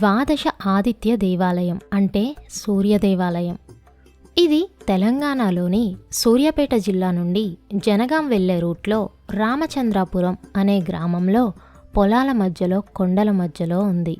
ద్వాదశ ఆదిత్య దేవాలయం అంటే సూర్య దేవాలయం. ఇది తెలంగాణలోని సూర్యాపేట జిల్లా నుండి జనగాం వెళ్ళే రూట్లో రామచంద్రాపురం అనే గ్రామంలో పొలాల మధ్యలో కొండల మధ్యలో ఉంది.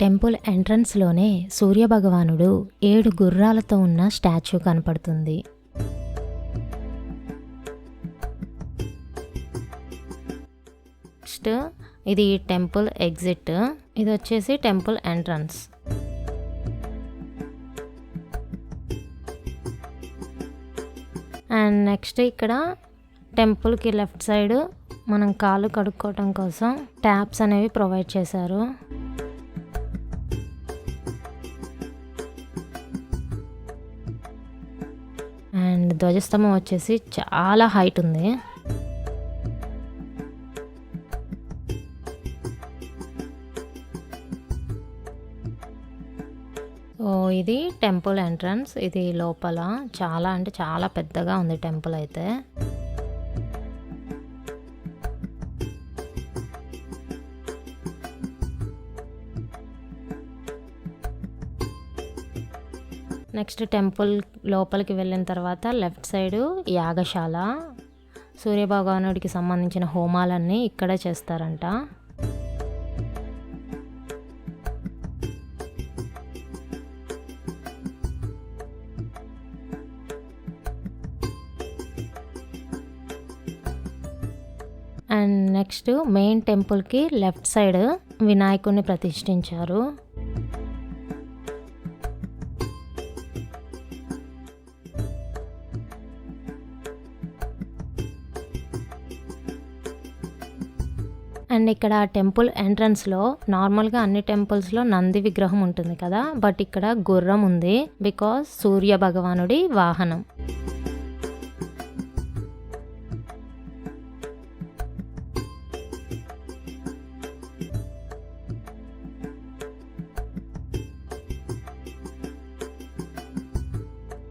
టెంపుల్ ఎంట్రన్స్లోనే సూర్యభగవానుడు ఏడు గుర్రాలతో ఉన్న స్టాచ్యూ కనపడుతుంది. నెక్స్ట్ ఇది టెంపుల్ ఎగ్జిట్. ఇది వచ్చేసి టెంపుల్ ఎంట్రన్స్. అండ్ నెక్స్ట్ ఇక్కడ టెంపుల్కి లెఫ్ట్ సైడ్ మనం కాళ్ళు కడుక్కోవటం కోసం ట్యాప్స్ అనేవి ప్రొవైడ్ చేశారు. అండ్ ధ్వజస్తంభం వచ్చేసి చాలా హైట్ ఉంది. సో ఇది టెంపుల్ ఎంట్రన్స్. ఇది లోపల చాలా అంటే చాలా పెద్దగా ఉంది టెంపుల్ అయితే. నెక్స్ట్ టెంపుల్ లోపలికి వెళ్ళిన తర్వాత లెఫ్ట్ సైడ్ యాగశాల. సూర్యభగవానుడికి సంబంధించిన హోమాలన్నీ ఇక్కడే చేస్తారంట. అండ్ నెక్స్ట్ మెయిన్ టెంపుల్కి లెఫ్ట్ సైడ్ వినాయకుడిని ప్రతిష్ఠించారు. అండ్ ఇక్కడ టెంపుల్ ఎంట్రన్స్లో నార్మల్గా అన్ని టెంపుల్స్లో నంది విగ్రహం ఉంటుంది కదా బట్ ఇక్కడ గుర్రం ఉంది బికాస్ సూర్య భగవానుడి వాహనం.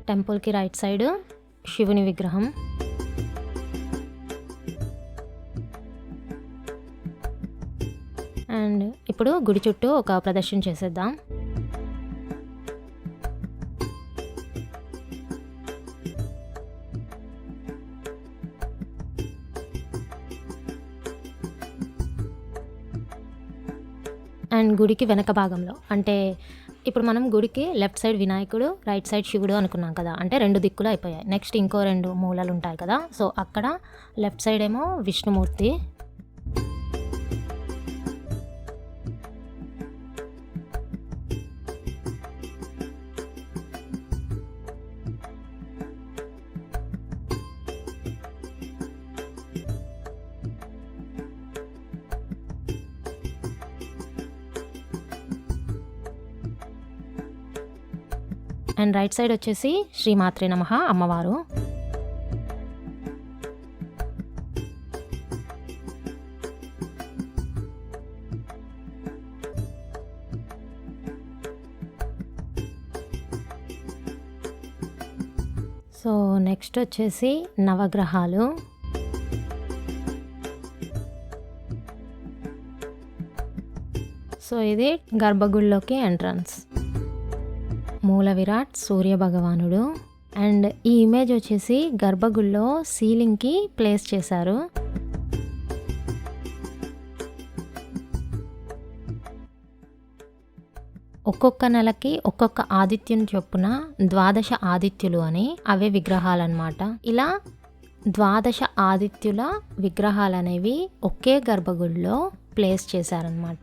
టెంపుల్కి రైట్ సైడ్ శివుని విగ్రహం. అండ్ ఇప్పుడు గుడి చుట్టూ ఒక ప్రదర్శన చేసేద్దాం. అండ్ గుడికి వెనక భాగంలో అంటే ఇప్పుడు మనం గుడికి లెఫ్ట్ సైడ్ వినాయకుడు రైట్ సైడ్ శివుడు అనుకున్నాం కదా అంటే రెండు దిక్కులు అయిపోయాయి. నెక్స్ట్ ఇంకో రెండు మూలలు ఉంటాయి కదా సో అక్కడ లెఫ్ట్ సైడ్ ఏమో విష్ణుమూర్తి అండ్ రైట్ సైడ్ వచ్చేసి శ్రీ నమ అమ్మవారు. సో నెక్స్ట్ వచ్చేసి నవగ్రహాలు. సో ఇది గర్భగుడిలోకి ఎంట్రన్స్. మూల విరాట్ సూర్య భగవానుడు. అండ్ ఈ ఇమేజ్ వచ్చేసి గర్భగుడిలో సీలింగ్కి ప్లేస్ చేశారు. ఒక్కొక్క నెలకి ఒక్కొక్క ఆదిత్యం చొప్పున ద్వాదశ ఆదిత్యులు అని అవే విగ్రహాలు అనమాట ఇలా ద్వాదశ ఆదిత్యుల విగ్రహాలు అనేవి ఒకే గర్భగుడిలో ప్లేస్ చేశారనమాట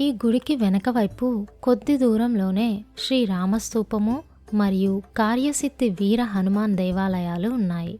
ఈ గుడికి వెనక వైపు కొద్ది దూరంలోనే శ్రీ రామస్తూపము మరియు కార్యసిద్ధి వీర హనుమాన్ దేవాలయాలు ఉన్నాయి.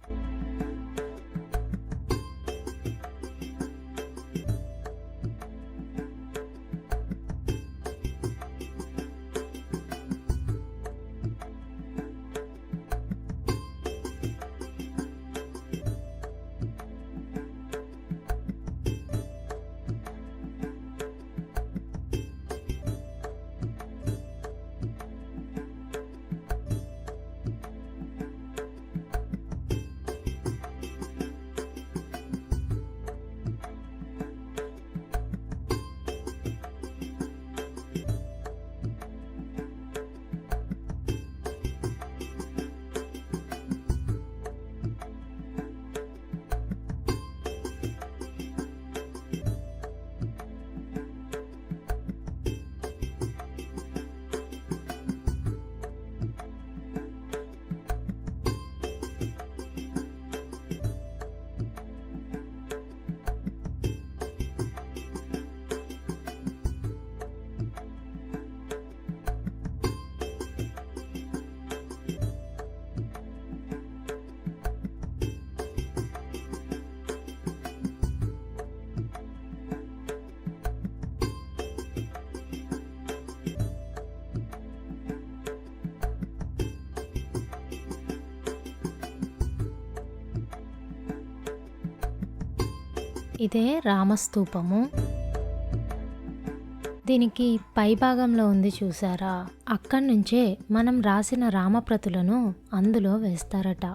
ఇదే రామస్తూపము. దీనికి పై భాగంలో ఉంది చూసారా అక్కడి నుంచే మనం రాసిన రామప్రతులను అందులో వేస్తారట.